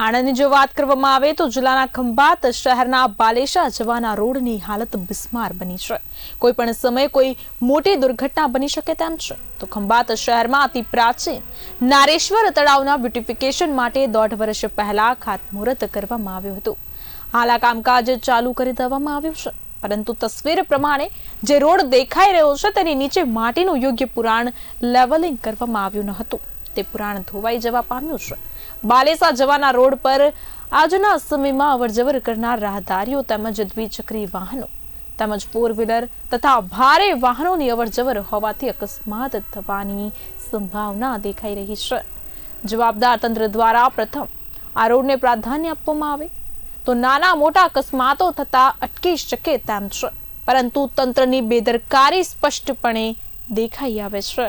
આણંદની જો વાત કરવામાં આવે તો જિલ્લાના ખંભાત શહેરના બાલેશા જવાના રોડની હાલત બિસ્માર બની છે. કોઈ પણ સમયે કોઈ મોટી દુર્ઘટના બની શકે તેમ છે. તો ખંભાત શહેરમાં અતિ પ્રાચીન નારેશ્વર તળાવના બ્યુટિફિકેશન માટે દોઢ વર્ષ પહેલા ખાતમુહૂર્ત કરવામાં આવ્યું હતું. હાલ આ કામકાજ ચાલુ કરી દેવામાં આવ્યું છે. પરંતુ તસવીર પ્રમાણે જે રોડ દેખાઈ રહ્યો છે તેની નીચે માટીનું યોગ્ય પુરાણ લેવલિંગ કરવામાં આવ્યું ન હતું. તે પુરાણ ધોવાઈ જવા પામ્યું છે. બાલેસા જવાના રોડ પર આજના સમયમાં અવરજવર કરનાર રાહદારીઓ તેમજ દ્વિચક્રી વાહનો તેમજ ફોર વ્હીલર તથા ભારે વાહનોની અવરજવર હોવાથી અકસ્માત થવાની સંભાવના દેખાઈ રહી છે. જવાબદાર તંત્ર દ્વારા પ્રથમ આ રોડને પ્રાધાન્ય આપવામાં આવે તો નાના મોટા અકસ્માતો થતા અટકી શકે તેમ છે. પરંતુ તંત્રની બેદરકારી સ્પષ્ટપણે દેખાઈ આવે છે.